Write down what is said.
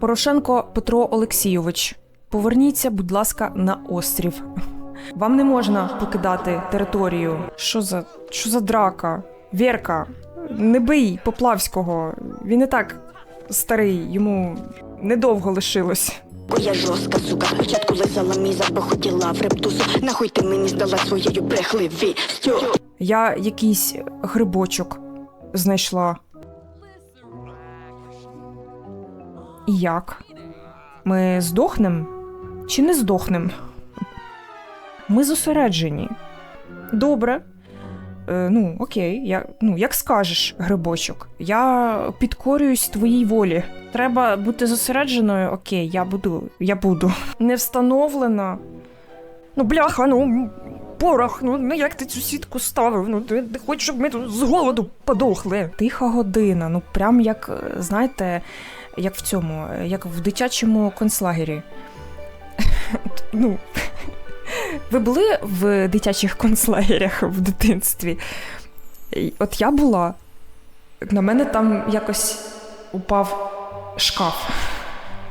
Порошенко Петро Олексійович, поверніться, будь ласка, на острів. Вам не можна покидати територію. Що за що за драка? Вірка, не бий Поплавського. Він і так старий, йому недовго лишилось. Я жорстка, сука, спочатку лизала міза, бо хотіла в рептусу. Нахуй ти мені здала своєю брехливістю. Я якийсь грибочок знайшла. І як? Ми здохнем чи не здохнем? Ми зосереджені. Добре. Е, ну, окей, я, ну, як скажеш, грибочок. Я підкорююсь твоїй волі. Треба бути зосередженою. Окей, я буду. Я буду. Не встановлена. Ну, бляха, ну, порох, ну, ну як ти цю сітку ставив? Ну, ти не хочеш, щоб ми тут з голоду подохли. Тиха година, ну прям як, е, знаєте, як в цьому, як в дитячому концлагері. ну, ви були в дитячих концлагерях в дитинстві? От я була. На мене там якось упав шкаф.